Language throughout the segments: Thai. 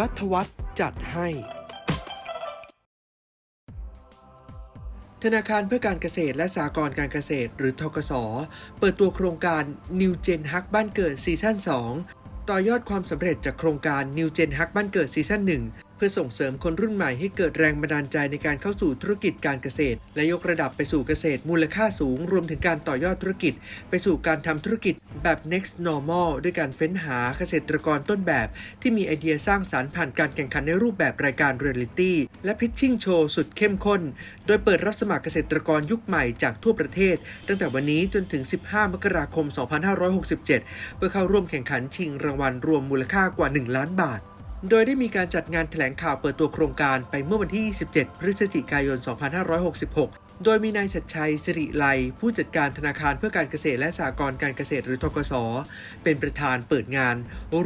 รัฐวัฒน์จัดให้ ธนาคารเพื่อการเกษตรและสหกรณ์การเกษตรหรือทกส เปิดตัวโครงการ New Gen Hack บ้านเกิดซีซั่น 2 ต่อยอดความสำเร็จจากโครงการ New Gen Hack บ้านเกิดซีซั่น 1 พื่อส่งเสริมคนรุ่นใหม่ให้เกิดแรงบันดาลใจในการเข้าสู่ธุรกิจการเกษตร และยกระดับไปสู่เกษตรมูลค่าสูง รวมถึงการต่อยอดธุรกิจ ไปสู่การทำธุรกิจแบบ next normal ด้วยการเฟ้นหาเกษตรกรต้นแบบ ที่มีไอเดียสร้างสารรค์ผ่านการแข่งขันในรูปแบบรายการเรียลิตี้และพิชชิ่งโชว์สุดเข้มข้น โดยเปิดรับสมัครเกษตรกรยุคใหม่จากทั่วประเทศ ตั้งแต่วันนี้จนถึง 15 มกราคม 2567 เพื่อเข้าร่วมแข่งขันชิงรางวัลรวมมูลค่ากว่า 1 ล้านบาท โดยได้มีการจัดงานแถลงข่าวเปิดตัวโครงการไปเมื่อวันที่ 27 พฤศจิกายน 2566 โดยมีนายชัดชัยสิริไล ผู้จัดการธนาคารเพื่อการเกษตรและสหกรณ์การเกษตรหรือทกสเป็นประธานเปิดงาน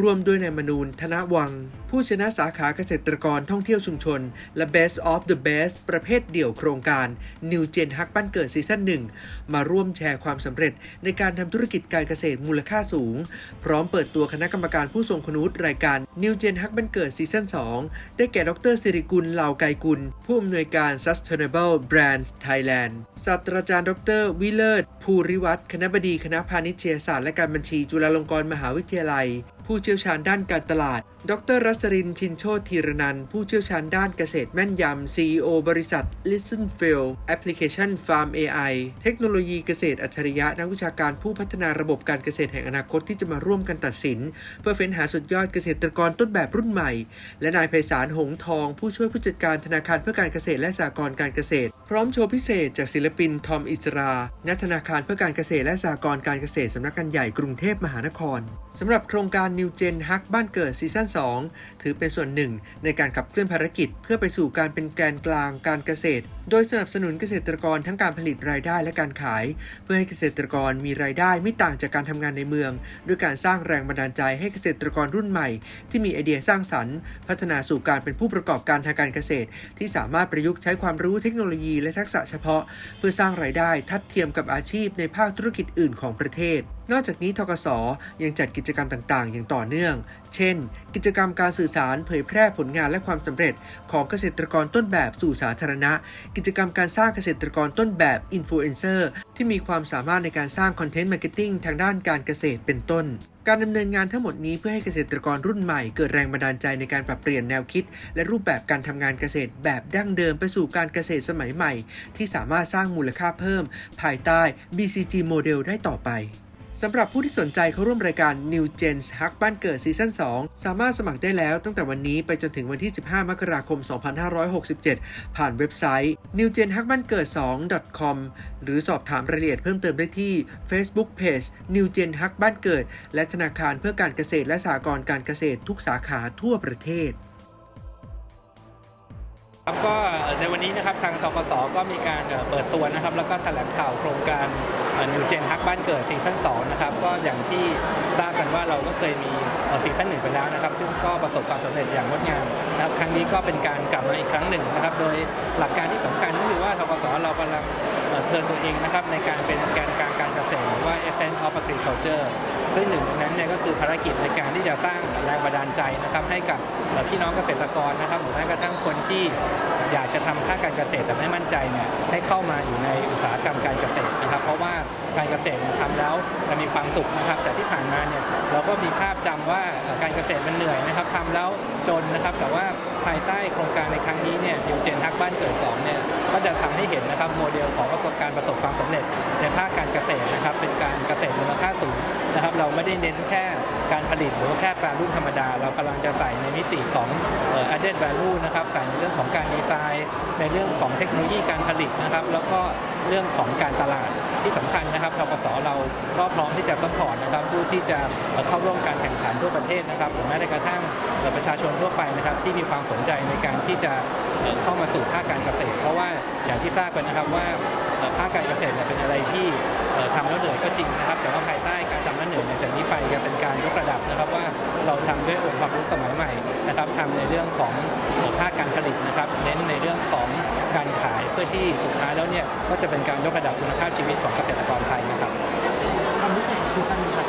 ร่วมด้วยนายมนูนธนวัง ผู้ชนะสาขาเกษตรกรท่องเที่ยวชุมชน และ Best of the Best ประเภทเดี่ยวโครงการ New Gen ฮักบ้านเกิดซีซั่น1 มาร่วมแชร์ความสำเร็จในการทำธุรกิจการเกษตรมูลค่าสูง พร้อมเปิดตัวคณะกรรมการผู้ทรงคุณวุฒิรายการ New Gen ฮักบ้านเกิดซีซั่น2 ได้แก่ดรสิริกุลเหล่าไกกุล ผู้อำนวยการ Sustainable Brands Thailand ศาสตราจารย์ดรวิเลิศภูริวัฒน์คณบดีคณะพาณิชยศาสตร์และการบัญชีจุฬาลงกรณ์มหาวิทยาลัย ผู้เชี่ยวชาญด้านการตลาด ดรรัศริน ชินโชติธีรนัน ผู้เชี่ยวชาญด้านเกษตรแม่นยำ CEO บริษัท Listen Feel Application Farm AI เทคโนโลยีเกษตรอัจฉริยะ นักวิชาการผู้พัฒนาระบบการเกษตรแห่งอนาคตที่จะมาร่วมกันตัดสิน เพื่อเฟ้นหาสุดยอดเกษตรกรต้นแบบรุ่นใหม่ และนายไพศาล หงทอง ผู้ช่วยผู้จัดการธนาคารเพื่อการเกษตรและสหกรณ์การเกษตร พร้อมโชว์พิเศษจากศิลปินทอมอิสราณธนาคารเพื่อการเกษตรและสหกรณ์การเกษตรสำนักงานใหญ่กรุงเทพมหานครสำหรับโครงการ New Gen ฮักบ้านเกิดซีซั่น2 ถือเป็นส่วนหนึ่งในการขับเคลื่อนภารกิจ เพื่อไปสู่การเป็นแกนกลางการเกษตร โดยสนับสนุนเกษตรกรทั้งการผลิตรายได้และการขาย เพื่อให้เกษตรกรมีรายได้ไม่ต่างจากการทำงานในเมือง ด้วยการสร้างแรงบันดาลใจให้เกษตรกรรุ่นใหม่ ที่มีไอเดียสร้างสรรค์ พัฒนาสู่การเป็นผู้ประกอบการทางการเกษตร ที่สามารถประยุกต์ใช้ความรู้เทคโนโลยีและทักษะเฉพาะ เพื่อสร้างรายได้ทัดเทียมกับอาชีพในภาคธุรกิจอื่นของประเทศนอกจากนี้ทกสยังจัดกิจกรรมต่างๆ อย่างต่อเนื่อง เช่น กิจกรรมการสื่อสารเผยแพร่ผลงานและความสำเร็จของเกษตรกรต้นแบบสู่สาธารณะกิจกรรมการสร้างเกษตรกรต้นแบบอินฟลูเอนเซอร์ที่มีความสามารถในการสร้างคอนเทนต์มาร์เก็ตติ้งทางด้านการเกษตรเป็นต้น การดำเนินงานทั้งหมดนี้เพื่อให้เกษตรกรรุ่นใหม่เกิดแรงบันดาลใจในการปรับเปลี่ยนแนวคิด และรูปแบบการทำงานเกษตรแบบดั้งเดิมไปสู่การเกษตรสมัยใหม่ ที่สามารถสร้างมูลค่าเพิ่ม ภายใต้ BCG โมเดลได้ต่อไป สำหรับผู้ที่สนใจเข้าร่วมรายการ New Gen ฮักบ้านเกิดซีซั่น2 สามารถสมัครได้แล้วตั้งแต่วันนี้ไปจนถึงวันที่ 15 มกราคม 2567 ผ่านเว็บไซต์ newgenhackbangirt2.com หรือสอบถามรายละเอียดเพิ่มเติมได้ที่ Facebook Page New Gen ฮักบ้านเกิด และธนาคารเพื่อการเกษตรและสหกรณ์การเกษตรทุกสาขาทั่วประเทศ ครับก็ในวันนี้นะครับทางทกสก็มีการเปิดตัวนะครับ แล้วก็แถลงข่าวโครงการนิวเจนฮักบ้านเกิดซีซั่น2นะครับก็อย่างที่ทราบกันว่าเราก็เคยมีซีซั่นหนึ่งไปแล้วนะครับซึ่งก็ประสบความสำเร็จอย่างงดงามนะครับครั้งนี้ก็เป็นการกลับมาอีกครั้งหนึ่งนะครับ โดยหลักการที่สำคัญก็คือว่าทกสเรากำลัง เทิร์นตัวเองนะครับในการเป็นแกนกลางการเกษตรหรือว่า essence of agriculture ซึ่งหนึ่งในนั้นเนี่ยก็คือภารกิจในการที่จะสร้างแรงบันดาลใจนะครับให้กับพี่น้องเกษตรกรนะครับหรือแม้กระทั่งคนที่อยากจะทำภาคการเกษตรแต่ไม่มั่นใจเนี่ยให้เข้ามาอยู่ในอุตสาหกรรมการเกษตรนะครับ เพราะว่าการเกษตรเนี่ยทำแล้วจะมีความสุขนะครับ แต่ที่ผ่านมาเนี่ยเราก็มีภาพจำว่าการเกษตรมันเหนื่อยนะครับทำแล้วจนนะครับ แต่ว่า ภายใต้โครงการในครั้งนี้เนี่ยดิวเจนฮักบ้านเกิด2เนี่ยก็จะทำให้เห็นนะครับโมเดลของประสบการณ์ประสบความสำเร็จในภาคการเกษตรนะครับเป็นการเกษตรมูลค่าสูงนะครับเราไม่ได้เน้นแค่การผลิตหรือว่าแค่แปรรูปธรรมดา เรากำลังจะใส่ในมิติของเอ่อ added value นะครับใส่ในเรื่องของการดีไซน์ ในเรื่องของเทคโนโลยีการผลิตนะครับ แล้วก็ เรื่องของการตลาดที่สำคัญนะครับทกสเราก็พร้อมที่จะซัพพอร์ตนะครับผู้ที่จะเข้าร่วมการแข่งขันทั่วประเทศนะครับหรือแม้แต่กระทั่งประชาชนทั่วไปนะครับที่มีความสนใจในการที่จะเข้ามาสู่ภาคการเกษตร เพราะว่าอย่างที่ทราบกันนะครับว่าภาคการเกษตรเป็นอะไรที่ทำแล้วเหนื่อยก็จริงนะครับ แต่ว่าภายใต้การทำแล้วเหนื่อยจากนี้ไปจะเป็นการยกระดับนะครับว่า เราทำด้วยองค์ความรู้สมัยใหม่นะครับทำในเรื่องของเอ่อภาคการผลิตนะครับเน้นในเรื่องของการขายเพื่อที่สุดท้ายแล้วเนี่ยก็จะเป็นการยกระดับคุณภาพชีวิตของเกษตรกรไทยนะครับความพิเศษของซีซั่นนี้ครับ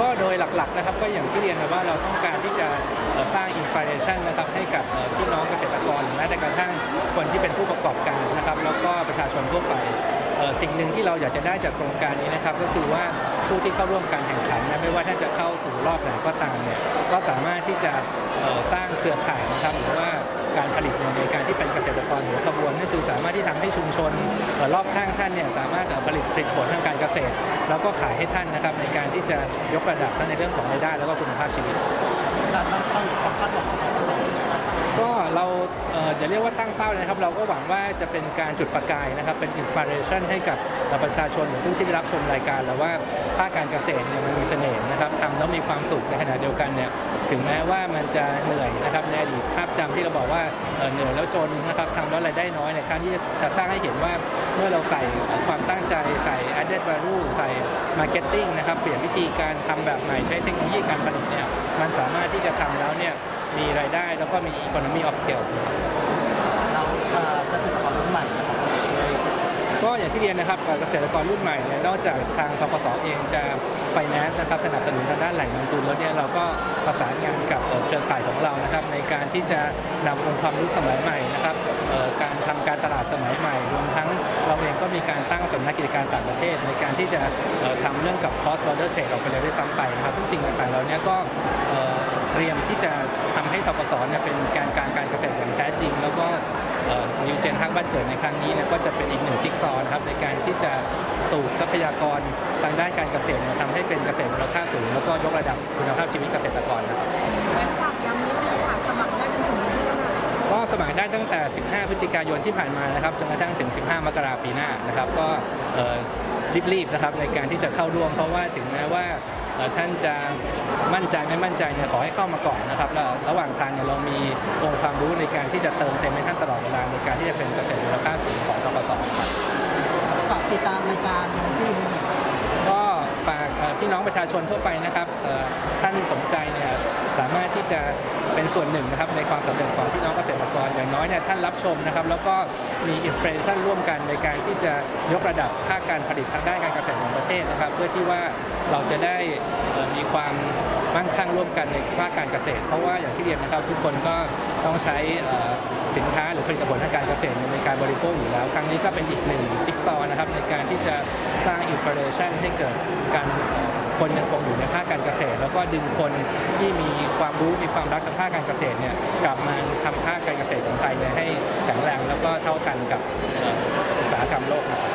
ก็โดยหลักๆนะครับก็อย่างที่เรียนนะว่าเราต้องการที่จะเอ่อสร้างอินสปิเรชันนะครับให้กับเอ่อพี่น้องเกษตรกรหรือแม้แต่กระทั่งคนที่เป็นผู้ประกอบการนะครับแล้วก็ประชาชนทั่วไปเอ่อ สิ่งหนึ่งที่เราอยากจะได้จากโครงการนี้นะครับก็คือว่าผู้ที่เข้าร่วมการแข่งขันนะไม่ว่าท่านจะเข้าสู่รอบไหนก็ตามเนี่ยก็สามารถที่จะสร้างเครือข่ายนะครับหรือว่าการผลิตในการที่เป็นเกษตรกรหัวขบวนก็คือสามารถที่ทำให้ชุมชนรอบข้างท่านเนี่ยสามารถผลิตผลิตผลทางการเกษตร แล้วก็ขายให้ท่านนะครับในการที่จะยกระดับทั้งในเรื่องของรายได้แล้วก็คุณภาพชีวิต เราจะเรียกว่าตั้งเป้าเลยนะครับ เราก็หวังว่าจะเป็นการจุดประกายนะครับ เป็นอินสปิเรชันให้กับประชาชนหรือผู้ที่ได้รับชมรายการแล้วว่าภาคการเกษตรเนี่ยมันมีเสน่ห์นะครับทำแล้วมีความสุขในขณะเดียวกันเนี่ยถึงแม้ว่ามันจะเหนื่อยนะครับในอดีตภาพจำที่เราบอกว่าเหนื่อยแล้วจนนะครับทำแล้วรายได้น้อยในยครั้งที่จะสร้างให้เห็นว่าเมื่อเราใส่ความตั้งใจใส่ added value ใส่ marketing นะครับเปลี่ยนวิธีการทำแบบใหม่ใช้เทคโนโลยีการผลิตเนี่ยมันสามารถที่จะทำแล้วเนี่ย มีรายได้แล้วก็มี economy of scale เราเอ่อเกษตรกรรุ่นใหม่นะครับเราช่วยก็อย่างที่เรียนนะครับเกษตรกรรุ่นใหม่เนี่ยนอกจากทางทกสเองจะไฟแนนซ์นะครับสนับสนุนทางด้านแหล่งเงินทุนแล้วเนี่ยเราก็ประสานงานกับเอ่อเครือข่ายของเรานะครับในการที่จะนำองค์ความรู้สมัยใหม่นะครับเอ่อการทำการตลาดสมัยใหม่รวมทั้งเราเองก็มีการตั้งสำนักกิจการต่างประเทศ ในการที่จะเอ่อทำเรื่องกับ cross border trade ออกไปเลยด้วยซ้ำไปนะครับซึ่งสิ่งต่างๆเหล่านี้ก็เอ่อ เตรียมที่จะทำให้ทกสเนี่ยเป็นการการการเกษตรอย่างแท้จริง แล้วก็นิวเจนฮักบ้านเกิดในครั้งนี้เนะก็จะเป็นอีกหนึ่งจิ๊กซอว์นครับในการที่จะสูบทรัพยากรทางด้านการเกษตรมาทำให้เป็นเกษตรมูลค่าสูง แล้วก็ยกระดับคุณภาพชีวิตเกษตรกรนะครับฝากย้ำนิดนึงค่ะสมัครได้จนถึงก็สมัครได้ตั้งแต่ 15 พฤศจิกายนที่ผ่านมานะครับจนกระทั่งถึง 15 มกราปีหน้านะครับก็รีบๆนะครับในการที่จะเข้าร่วมเพราะว่าถึงแม้ว่า ท่านจะมั่นใจไม่มั่นใจเนี่ยขอให้เข้ามาก่อนนะครับแล้วระหว่างทางเนี่ยเรามีองค์ความรู้ในการที่จะเติมเต็มให้ท่านตลอดเวลาในการที่จะเป็นเกษตรมูลค่าสูงของทกสครับฝากติดตามรายการที่นี่ก็ฝากเอ่อพี่น้องประชาชนทั่วไปนะครับเอ่อท่านสนใจเนี่ยสามารถที่จะเป็นส่วนหนึ่งนะครับในความสำเร็จของพี่น้องเกษตรกร อย่างน้อยเนี่ยท่านรับชมนะครับ แล้วก็มีอินสปิเรชันร่วมกันในการที่จะยกระดับภาคการผลิตทางด้านการเกษตรของประเทศนะครับ เพื่อที่ว่าเราจะได้มีความมั่งคั่งร่วมกันในภาคการเกษตร เพราะว่าอย่างที่เรียนนะครับ ทุกคนก็ต้องใช้สินค้าหรือผลิตผลทางการเกษตรในการบริโภคอยู่แล้ว ครั้งนี้ก็เป็นอีกหนึ่งจิ๊กซอนะครับในการที่จะสร้างอินสปิเรชันให้เกิดการคนยังคงอยู่ในภาคการเกษตร แล้วก็ดึงคนที่มีความรู้มีความรักกับภาคการเกษตรเนี่ยกลับมาทำภาคการเกษตร ไทยให้แข็งแรงแล้วก็เท่ากันกับอุตสาหกรรมโลกนะครับ